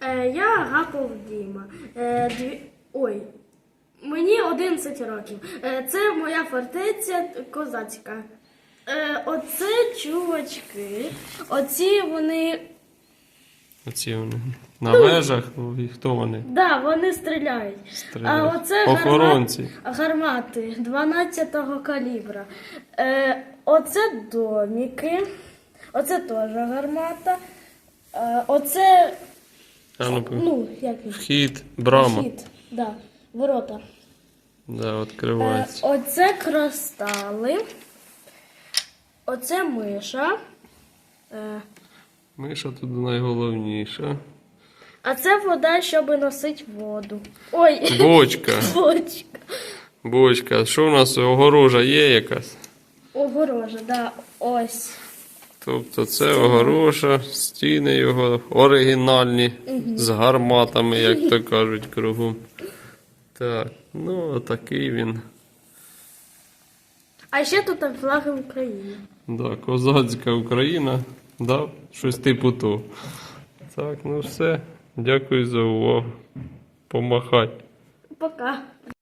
Е, я Гапов Діма. Е, дві... Ой, мені 11 років. Е, це моя фортеця козацька. Оце чувачки. Оці вони. Оці вони. На вежах, і хто вони? Да, вони стріляють. Стріляють. А оце Охоронці. гармати 12-го калібра. Е, оце доміки. Оце теж гармата. Е, оце. А ну, Ну, як він? вхід, брама. Хід, да, ворота. Да, Е, оце кристали. Оце миша. Е, Миша тут найголовніша. а це вода, щоб носити воду. Ой, Бочка. бочка. Бочка. Що у нас огорожа є якась? Огорожа, да, ось. Тобто це огороша, стіни його оригінальні, з гарматами, як то кажуть, кругом. Так, ну отакий він. А ще тут флаги України. Да, козацька Україна. Да, щось типу того. Так, ну все. Дякую за увагу. Помахай. Пока.